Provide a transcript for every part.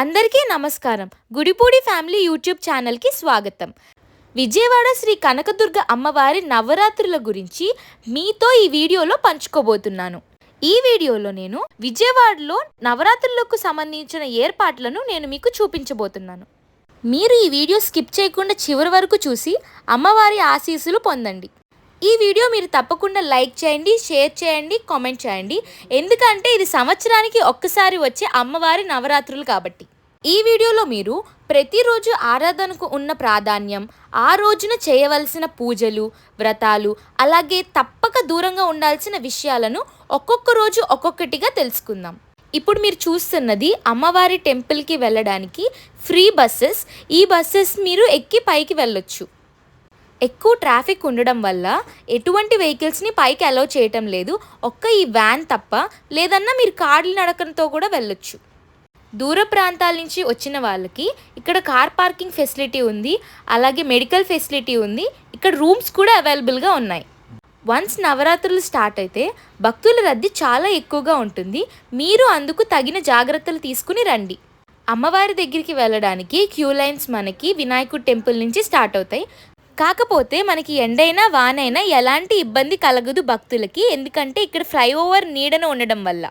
అందరికీ నమస్కారం. Gudipudi family YouTube ఛానల్కి స్వాగతం. విజయవాడ శ్రీ కనకదుర్గ అమ్మవారి నవరాత్రుల గురించి మీతో ఈ వీడియోలో పంచుకోబోతున్నాను. ఈ వీడియోలో నేను విజయవాడలో నవరాత్రులకు సంబంధించిన ఏర్పాట్లను నేను మీకు చూపించబోతున్నాను. మీరు ఈ వీడియో స్కిప్ చేయకుండా చివరి వరకు చూసి అమ్మవారి ఆశీస్సులు పొందండి. ఈ వీడియో మీరు తప్పకుండా లైక్ చేయండి షేర్ చేయండి కామెంట్ చేయండి. ఎందుకంటే ఇది సంవత్సరానికి ఒక్కసారి వచ్చే అమ్మవారి నవరాత్రులు కాబట్టి. ఈ వీడియోలో మీరు ప్రతిరోజు ఆరాధనకు ఉన్న ప్రాధాన్యం ఆ రోజున చేయవలసిన పూజలు వ్రతాలు అలాగే తప్పక దూరంగా ఉండాల్సిన విషయాలను ఒక్కొక్క రోజు ఒక్కొక్కటిగా తెలుసుకుందాం. ఇప్పుడు మీరు చూస్తున్నది అమ్మవారి టెంపుల్కి వెళ్ళడానికి ఫ్రీ బస్సెస్. ఈ బస్సెస్ మీరు ఎక్కి పైకి వెళ్ళొచ్చు. ఎక్కువ ట్రాఫిక్ ఉండడం వల్ల ఎటువంటి వెహికల్స్ని పైకి అలౌ చేయటం లేదు. ఒక్క ఈ వ్యాన్ తప్ప లేదన్నా మీరు కార్లు నడకంతో కూడా వెళ్ళొచ్చు. దూర ప్రాంతాల నుంచి వచ్చిన వాళ్ళకి ఇక్కడ కార్ పార్కింగ్ ఫెసిలిటీ ఉంది అలాగే మెడికల్ ఫెసిలిటీ ఉంది ఇక్కడ రూమ్స్ కూడా అవైలబుల్గా ఉన్నాయి. వన్స్ నవరాత్రులు స్టార్ట్ అయితే భక్తుల రద్దీ చాలా ఎక్కువగా ఉంటుంది. మీరు అందుకు తగిన జాగ్రత్తలు తీసుకుని రండి. అమ్మవారి దగ్గరికి వెళ్ళడానికి క్యూ లైన్స్ మనకి వినాయకుడు టెంపుల్ నుంచి స్టార్ట్ అవుతాయి. కాకపోతే మనకి ఎండైనా వానైనా ఎలాంటి ఇబ్బంది కలగదు భక్తులకి ఎందుకంటే ఇక్కడ ఫ్లైఓవర్ నీడన ఉండడం వల్ల.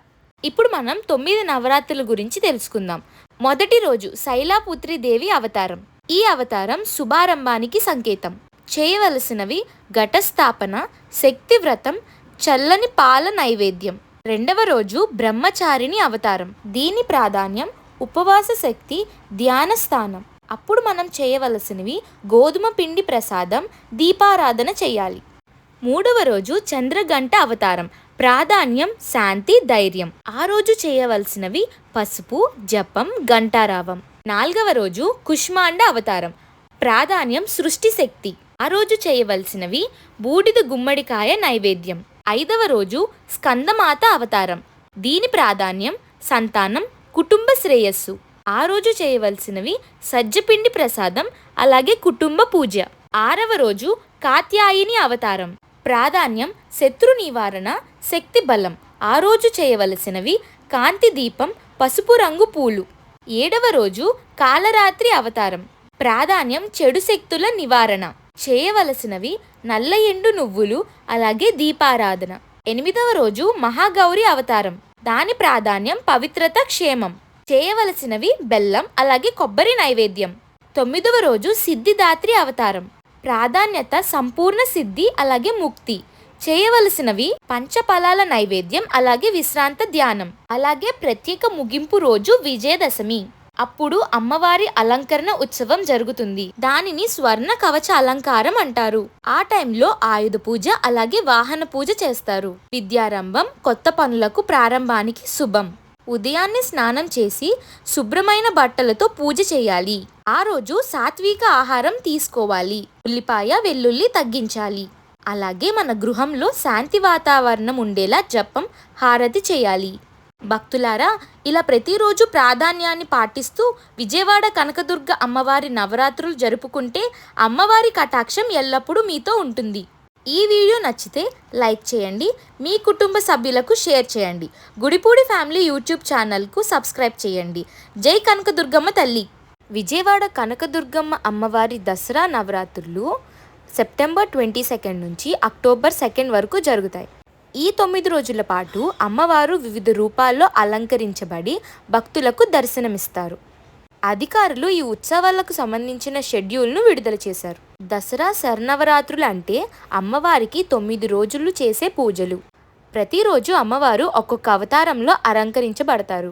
ఇప్పుడు మనం తొమ్మిది నవరాత్రుల గురించి తెలుసుకుందాం. మొదటి రోజు శైలాపుత్రి దేవి అవతారం. ఈ అవతారం శుభారంభానికి సంకేతం. చేయవలసినవి ఘటస్థాపన శక్తి వ్రతం చల్లని పాల నైవేద్యం. రెండవ రోజు బ్రహ్మచారిణి అవతారం. దీని ప్రాధాన్యం ఉపవాస శక్తి ధ్యాన స్థానం. అప్పుడు మనం చేయవలసినవి గోధుమ పిండి ప్రసాదం దీపారాధన చేయాలి. మూడవ రోజు చంద్రగంట అవతారం. ప్రాధాన్యం శాంతి ధైర్యం. ఆ రోజు చేయవలసినవి పసుపు జపం గంటారావం నాలుగవ రోజు కుష్మాండ అవతారం. ప్రాధాన్యం సృష్టి శక్తి. ఆ రోజు చేయవలసినవి బూడిద గుమ్మడికాయ నైవేద్యం. ఐదవ రోజు స్కందమాత అవతారం. దీని ప్రాధాన్యం సంతానం కుటుంబ శ్రేయస్సు. ఆ రోజు చేయవలసినవి సజ్జపిండి ప్రసాదం అలాగే కుటుంబ పూజ. ఆరవ రోజు కాత్యాయిని అవతారం. ప్రాధాన్యం శత్రు నివారణ శక్తి బలం. ఆ రోజు చేయవలసినవి కాంతి దీపం పసుపు రంగు పూలు. ఏడవ రోజు కాలరాత్రి అవతారం. ప్రాధాన్యం చెడు శక్తుల నివారణ. చేయవలసినవి నల్ల ఎండు నువ్వులు అలాగే దీపారాధన. ఎనిమిదవ రోజు మహాగౌరి అవతారం. దాని ప్రాధాన్యం పవిత్రత క్షేమం. చేయవలసినవి బెల్లం అలాగే కొబ్బరి నైవేద్యం. తొమ్మిదవ రోజు సిద్ధిదాత్రి అవతారం. ప్రాధాన్యత సంపూర్ణ సిద్ధి అలాగే ముక్తి. చేయవలసినవి పంచఫలాల నైవేద్యం అలాగే విశ్రాంత ధ్యానం. అలాగే ప్రత్యేక ముగింపు రోజు విజయదశమి. అప్పుడు అమ్మవారి అలంకరణ ఉత్సవం జరుగుతుంది. దానిని స్వర్ణ కవచ అలంకారం అంటారు. ఆ టైంలో ఆయుధ పూజ అలాగే వాహన పూజ చేస్తారు. విద్యారంభం కొత్త పనులకు ప్రారంభానికి శుభం. ఉదయాన్నే స్నానం చేసి శుభ్రమైన బట్టలతో పూజ చేయాలి. ఆ రోజు సాత్విక ఆహారం తీసుకోవాలి. ఉల్లిపాయ వెల్లుల్లి తగ్గించాలి. అలాగే మన గృహంలో శాంతి వాతావరణం ఉండేలా జపం హారతి చేయాలి. భక్తులారా ఇలా ప్రతిరోజు ప్రాధాన్యాన్ని పాటిస్తూ విజయవాడ కనకదుర్గ అమ్మవారి నవరాత్రులు జరుపుకుంటే అమ్మవారి కటాక్షం ఎల్లప్పుడూ మీతో ఉంటుంది. ఈ వీడియో నచ్చితే లైక్ చేయండి మీ కుటుంబ సభ్యులకు షేర్ చేయండి. గుడిపూడి ఫ్యామిలీ యూట్యూబ్ ఛానల్కు సబ్స్క్రైబ్ చేయండి. జై కనకదుర్గమ్మ తల్లి! విజయవాడ కనకదుర్గమ్మ అమ్మవారి దసరా నవరాత్రులు సెప్టెంబర్ ట్వంటీ సెకండ్ నుంచి అక్టోబర్ సెకండ్ వరకు జరుగుతాయి. ఈ తొమ్మిది రోజుల పాటు అమ్మవారు వివిధ రూపాల్లో అలంకరించబడి భక్తులకు దర్శనమిస్తారు. అధికారులు ఈ ఉత్సవాలకు సంబంధించిన షెడ్యూల్ను విడుదల చేశారు. దసరా శరణవరాత్రులు అంటే అమ్మవారికి తొమ్మిది రోజులు చేసే పూజలు. ప్రతిరోజు అమ్మవారు ఒక్కొక్క అవతారంలో అలంకరించబడతారు.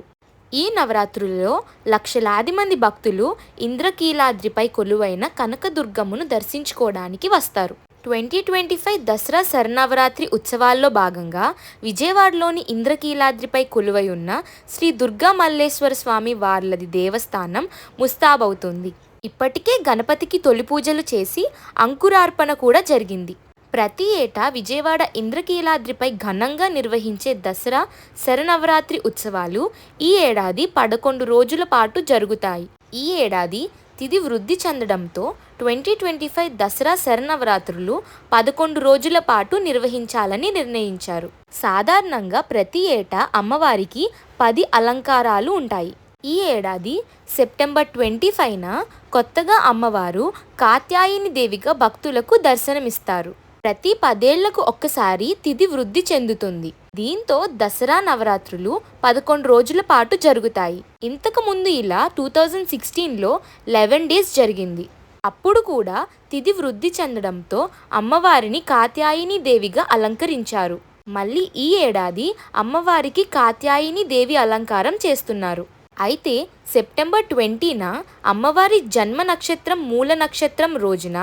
ఈ నవరాత్రులలో లక్షలాది మంది భక్తులు ఇంద్రకీలాద్రిపై కొలువైన కనకదుర్గమ్మను దర్శించుకోవడానికి వస్తారు. Twenty twenty five Dasara Sharannavaratri ఉత్సవాల్లో భాగంగా విజయవాడలోని ఇంద్రకీలాద్రిపై కొలువై ఉన్న శ్రీ దుర్గా మల్లేశ్వర స్వామి వార్లది దేవస్థానం ముస్తాబవుతుంది. ఇప్పటికే గణపతికి తొలి పూజలు చేసి అంకురార్పణ కూడా జరిగింది. ప్రతి ఏటా విజయవాడ ఇంద్రకీలాద్రిపై ఘనంగా నిర్వహించే దసరా శరనవరాత్రి ఉత్సవాలు ఈ ఏడాది పదకొండు రోజుల పాటు జరుగుతాయి. ఈ ఏడాది తిది వృద్ధి చెందడంతో ట్వంటీ ట్వంటీ ఫైవ్ దసరా శరణవరాత్రులు పదకొండు రోజుల పాటు నిర్వహించాలని నిర్ణయించారు. సాధారణంగా ప్రతి ఏటా అమ్మవారికి పది అలంకారాలు ఉంటాయి. ఈ ఏడాది సెప్టెంబర్ ట్వంటీ ఫైవ్న కొత్తగా అమ్మవారు కాత్యాయని దేవిగా భక్తులకు దర్శనమిస్తారు. ప్రతి పదేళ్ళకు ఒక్కసారి తిథి వృద్ధి చెందుతుంది. దీంతో దసరా నవరాత్రులు పదకొండు రోజుల పాటు జరుగుతాయి. ఇంతకు ముందు ఇలా టూ థౌజండ్ సిక్స్టీన్లో లెవెన్ డేస్ జరిగింది. అప్పుడు కూడా తిథి వృద్ధి చెందడంతో అమ్మవారిని కాత్యాయిని దేవిగా అలంకరించారు. మళ్ళీ ఈ ఏడాది అమ్మవారికి కాత్యాయిని దేవి అలంకారం చేస్తున్నారు. అయితే సెప్టెంబర్ ట్వంటీన అమ్మవారి జన్మ నక్షత్రం మూల నక్షత్రం రోజున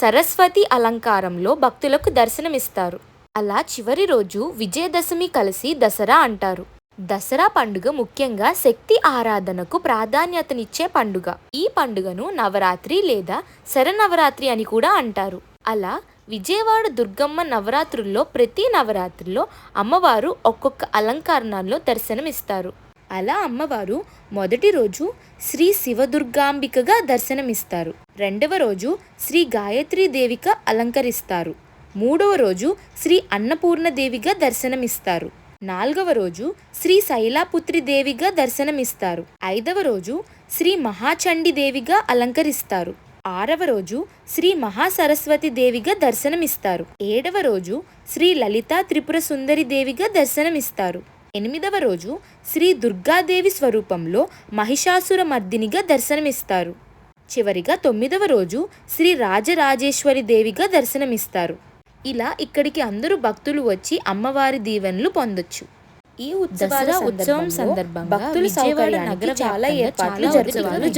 సరస్వతి అలంకారంలో భక్తులకు దర్శనమిస్తారు. అలా చివరి రోజు విజయదశమి కలిసి దసరా అంటారు. దసరా పండుగ ముఖ్యంగా శక్తి ఆరాధనకు ప్రాధాన్యతనిచ్చే పండుగ. ఈ పండుగను నవరాత్రి లేదా శరనవరాత్రి అని కూడా అంటారు. అలా విజయవాడ దుర్గమ్మ నవరాత్రుల్లో ప్రతి నవరాత్రిలో అమ్మవారు ఒక్కొక్క అలంకరణల్లో దర్శనమిస్తారు. అలా అమ్మవారు మొదటి రోజు శ్రీ శివదుర్గాంబికగా దర్శనమిస్తారు. రెండవ రోజు శ్రీ గాయత్రీ దేవిగా అలంకరిస్తారు. మూడవ రోజు శ్రీ అన్నపూర్ణ దేవిగా దర్శనమిస్తారు. నాలుగవ రోజు శ్రీ శైలాపుత్రి దేవిగా దర్శనమిస్తారు. ఐదవ రోజు శ్రీ మహాచండి దేవిగా అలంకరిస్తారు. ఆరవ రోజు శ్రీ మహాసరస్వతి దేవిగా దర్శనమిస్తారు. ఏడవ రోజు శ్రీ లలితా త్రిపుర సుందరి దేవిగా దర్శనమిస్తారు. ఎనిమిదవ రోజు శ్రీ దుర్గాదేవి స్వరూపంలో మహిషాసుర మర్దినిగా దర్శనమిస్తారు. చివరిగా తొమ్మిదవ రోజు శ్రీ రాజరాజేశ్వరి దేవిగా దర్శనమిస్తారు. ఇలా ఇక్కడికి అందరూ భక్తులు వచ్చి అమ్మవారి దీవెనలు పొందొచ్చు. ఈ దసరా ఉత్సవం సందర్భంగా భక్తుల సౌకర్యానికి చాలా ఏర్పాట్లు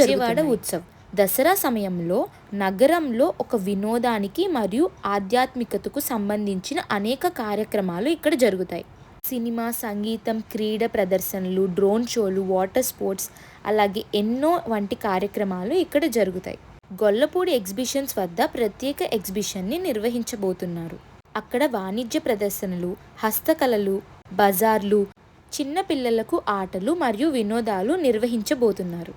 జరుగుతాయి ఉత్సవ్ దసరా సమయంలో నగరంలో ఒక వినోదానికి మరియు ఆధ్యాత్మికతకు సంబంధించిన అనేక కార్యక్రమాలు ఇక్కడ జరుగుతాయి. సినిమా సంగీతం క్రీడ ప్రదర్శనలు డ్రోన్ షోలు వాటర్ స్పోర్ట్స్ అలాగే ఎన్నో వంటి కార్యక్రమాలు ఇక్కడ జరుగుతాయి. గొల్లపూడి ఎగ్జిబిషన్స్ వద్ద ప్రత్యేక ఎగ్జిబిషన్ని నిర్వహించబోతున్నారు. అక్కడ వాణిజ్య ప్రదర్శనలు హస్తకళలు బజార్లు చిన్నపిల్లలకు ఆటలు మరియు వినోదాలు నిర్వహించబోతున్నారు.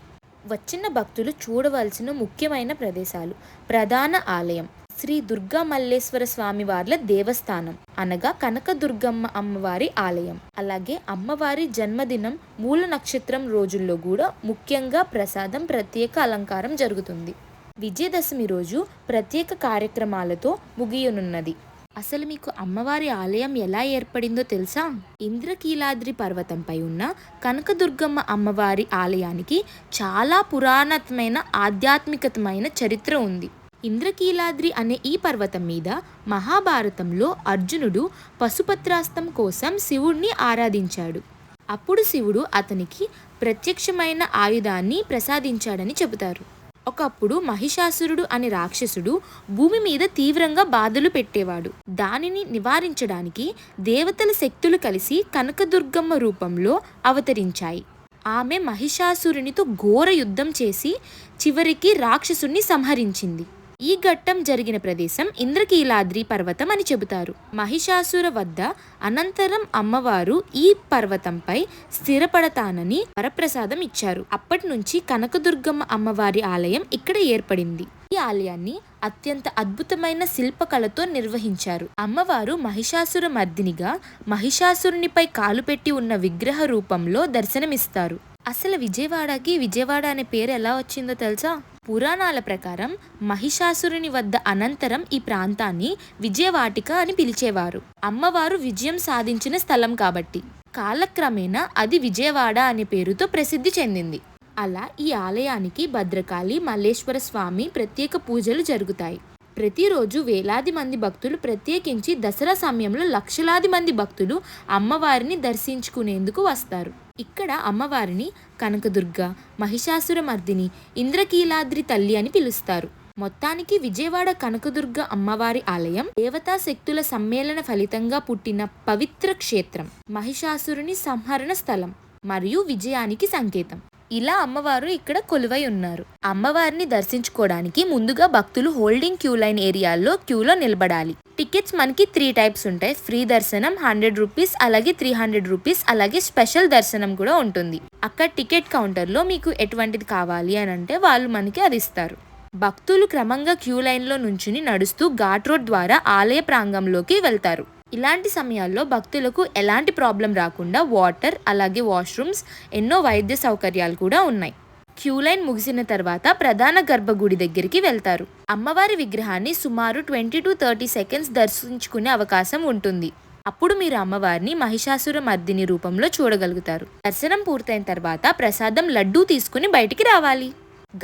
వచ్చిన భక్తులు చూడవలసిన ముఖ్యమైన ప్రదేశాలు ప్రధాన ఆలయం శ్రీ దుర్గా మల్లేశ్వర స్వామి వార్ల దేవస్థానం. అనగా కనకదుర్గమ్మ అమ్మవారి ఆలయం. అలాగే అమ్మవారి జన్మదినం మూల నక్షత్రం రోజుల్లో కూడా ముఖ్యంగా ప్రసాదం ప్రత్యేక అలంకారం జరుగుతుంది. విజయదశమి రోజు ప్రత్యేక కార్యక్రమాలతో ముగియనున్నది. అసలు మీకు అమ్మవారి ఆలయం ఎలా ఏర్పడిందో తెలుసా? ఇంద్రకీలాద్రి పర్వతంపై ఉన్న కనకదుర్గమ్మ అమ్మవారి ఆలయానికి చాలా పురాణతమైన ఆధ్యాత్మికతమైన చరిత్ర ఉంది. ఇంద్రకీలాద్రి అనే ఈ పర్వతం మీద మహాభారతంలో అర్జునుడు పశుపత్రాస్తం కోసం శివుణ్ణి ఆరాధించాడు. అప్పుడు శివుడు అతనికి ప్రత్యక్షమైన ఆయుధాన్ని ప్రసాదించాడని చెబుతారు. ఒకప్పుడు మహిషాసురుడు అనే రాక్షసుడు భూమి మీద తీవ్రంగా బాధలు పెట్టేవాడు. దానిని నివారించడానికి దేవతల శక్తులు కలిసి కనకదుర్గమ్మ రూపంలో అవతరించాయి. ఆమె మహిషాసురునితో ఘోర యుద్ధం చేసి చివరికి రాక్షసుణ్ణి సంహరించింది. ఈ ఘట్టం జరిగిన ప్రదేశం ఇంద్రకీలాద్రి పర్వతం అని చెబుతారు. మహిషాసుర వద్ద అనంతరం అమ్మవారు ఈ పర్వతంపై స్థిరపడతానని వరప్రసాదం ఇచ్చారు. అప్పటి నుంచి కనకదుర్గమ్మ అమ్మవారి ఆలయం ఇక్కడ ఏర్పడింది. ఈ ఆలయాన్ని అత్యంత అద్భుతమైన శిల్పకళతో నిర్వహించారు. అమ్మవారు మహిషాసుర మర్దినిగా మహిషాసురునిపై కాలు పెట్టి ఉన్న విగ్రహ రూపంలో దర్శనమిస్తారు. అసలు విజయవాడకి విజయవాడ అనే పేరు ఎలా వచ్చిందో తెలుసా? పురాణాల ప్రకారం మహిషాసురుని వద్ద అనంతరం ఈ ప్రాంతాన్ని విజయవాటిక అని పిలిచేవారు. అమ్మవారు విజయం సాధించిన స్థలం కాబట్టి. కాలక్రమేణా అది విజయవాడ అనే పేరుతో ప్రసిద్ధి చెందింది. అలా ఈ ఆలయానికి భద్రకాళి మల్లేశ్వర స్వామి ప్రత్యేక పూజలు జరుగుతాయి. ప్రతిరోజు వేలాది మంది భక్తులు ప్రత్యేకించి దసరా సమయంలో లక్షలాది మంది భక్తులు అమ్మవారిని దర్శించుకునేందుకు వస్తారు. ఇక్కడ అమ్మవారిని కనకదుర్గ మహిషాసుర మర్దిని ఇంద్రకీలాద్రి తల్లి అని పిలుస్తారు. మొత్తానికి విజయవాడ కనకదుర్గ అమ్మవారి ఆలయం దేవతా శక్తుల సమ్మేళన ఫలితంగా పుట్టిన పవిత్ర క్షేత్రం మహిషాసురుని సంహరణ స్థలం మరియు విజయానికి సంకేతం. ఇలా అమ్మవారు ఇక్కడ కొలువై ఉన్నారు. అమ్మవారిని దర్శించుకోవడానికి ముందుగా భక్తులు హోల్డింగ్ క్యూ లైన్ ఏరియాల్లో క్యూలో నిలబడాలి. టికెట్స్ మనకి త్రీ టైప్స్ ఉంటాయి. ఫ్రీ దర్శనం హండ్రెడ్ రూపీస్ అలాగే త్రీ హండ్రెడ్ రూపీస్ అలాగే స్పెషల్ దర్శనం కూడా ఉంటుంది. అక్కడ టికెట్ కౌంటర్లో మీకు ఎటువంటిది కావాలి అని అంటే వాళ్ళు మనకి అది ఇస్తారు. భక్తులు క్రమంగా క్యూ లైన్లో నుంచుని నడుస్తూ ఘాట్ రోడ్ ద్వారా ఆలయ ప్రాంగంలోకి వెళ్తారు. ఇలాంటి సమయాల్లో భక్తులకు ఎలాంటి ప్రాబ్లం రాకుండా వాటర్ అలాగే వాష్రూమ్స్ ఎన్నో వైద్య సౌకర్యాలు కూడా ఉన్నాయి. క్యూ లైన్ ముగిసిన తర్వాత ప్రధాన గర్భగుడి దగ్గరికి వెళ్తారు. అమ్మవారి విగ్రహాన్ని సుమారు ట్వంటీ టు థర్టీ సెకండ్స్ దర్శించుకునే అవకాశం ఉంటుంది. అప్పుడు మీరు అమ్మవారిని మహిషాసుర మర్దిని రూపంలో చూడగలుగుతారు. దర్శనం పూర్తయిన తర్వాత ప్రసాదం లడ్డూ తీసుకుని బయటికి రావాలి.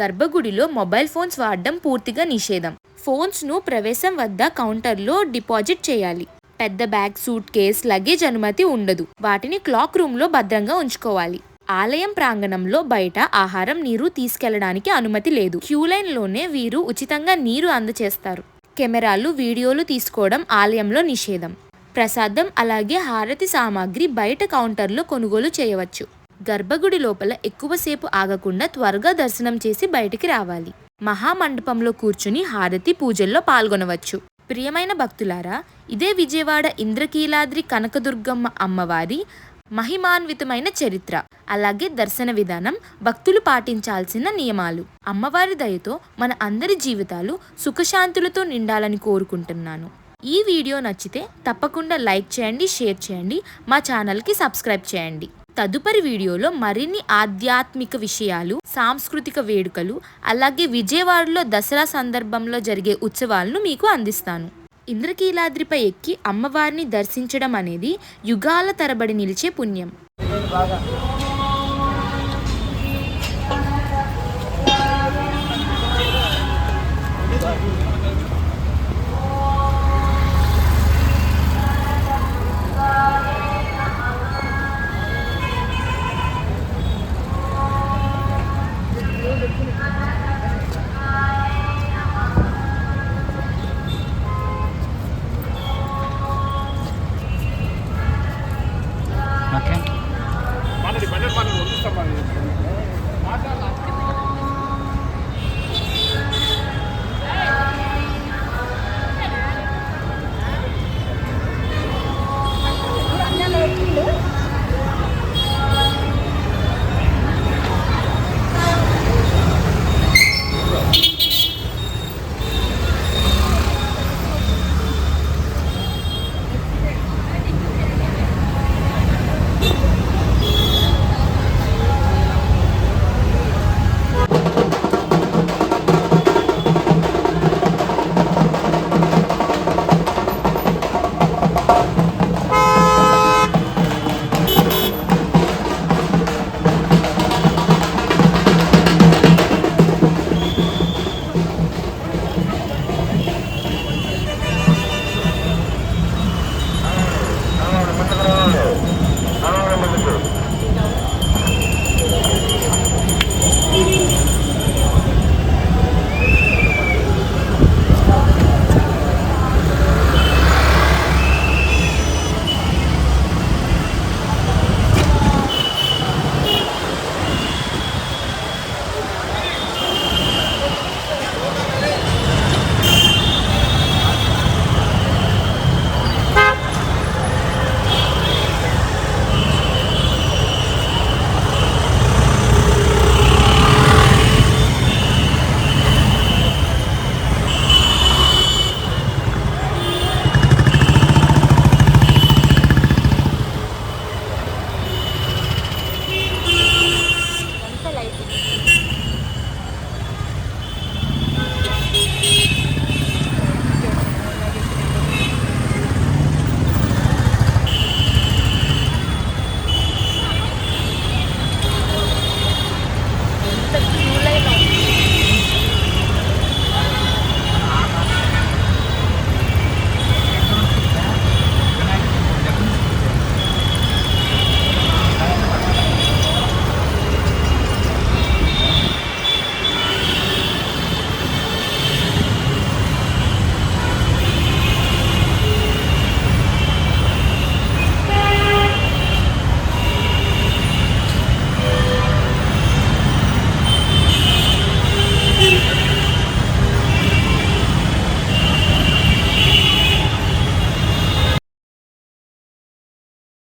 గర్భగుడిలో మొబైల్ ఫోన్స్ వాడడం పూర్తిగా నిషేధం. ఫోన్స్ను ప్రవేశం వద్ద కౌంటర్లో డిపాజిట్ చేయాలి. పెద్ద బ్యాగ్ సూట్ కేస్ లగేజ్ అనుమతి ఉండదు. వాటిని క్లాక్ రూమ్లో భద్రంగా ఉంచుకోవాలి. ఆలయం ప్రాంగణంలో బయట ఆహారం నీరు తీసుకెళ్ళడానికి అనుమతి లేదు. క్యూ లైన్లోనే వీరు ఉచితంగా నీరు అందచేస్తారు. కెమెరాలు వీడియోలు తీసుకోవడం ఆలయంలో నిషేధం. ప్రసాదం అలాగే హారతి సామాగ్రి బయట కౌంటర్లో కొనుగోలు చేయవచ్చు. గర్భగుడి లోపల ఎక్కువసేపు ఆగకుండా త్వరగా దర్శనం చేసి బయటికి రావాలి. మహామండపంలో కూర్చుని హారతి పూజల్లో పాల్గొనవచ్చు. ప్రియమైన భక్తులారా ఇదే విజయవాడ ఇంద్రకీలాద్రి కనకదుర్గమ్మ అమ్మవారి మహిమాన్వితమైన చరిత్ర అలాగే దర్శన విధానం భక్తులు పాటించాల్సిన నియమాలు. అమ్మవారి దయతో మన అందరి జీవితాలు సుఖశాంతులతో నిండాలని కోరుకుంటున్నాను. ఈ వీడియో నచ్చితే తప్పకుండా లైక్ చేయండి షేర్ చేయండి మా ఛానల్కి సబ్స్క్రైబ్ చేయండి. తదుపరి వీడియోలో మరిన్ని ఆధ్యాత్మిక విషయాలు సాంస్కృతిక వేడుకలు అలాగే విజయవాడలో దసరా సందర్భంలో జరిగే ఉత్సవాలను మీకు అందిస్తాను. ఇంద్రకీలాద్రిపై ఎక్కి అమ్మవారిని దర్శించడం అనేది యుగాల తరబడి నిలిచే పుణ్యం. బాగా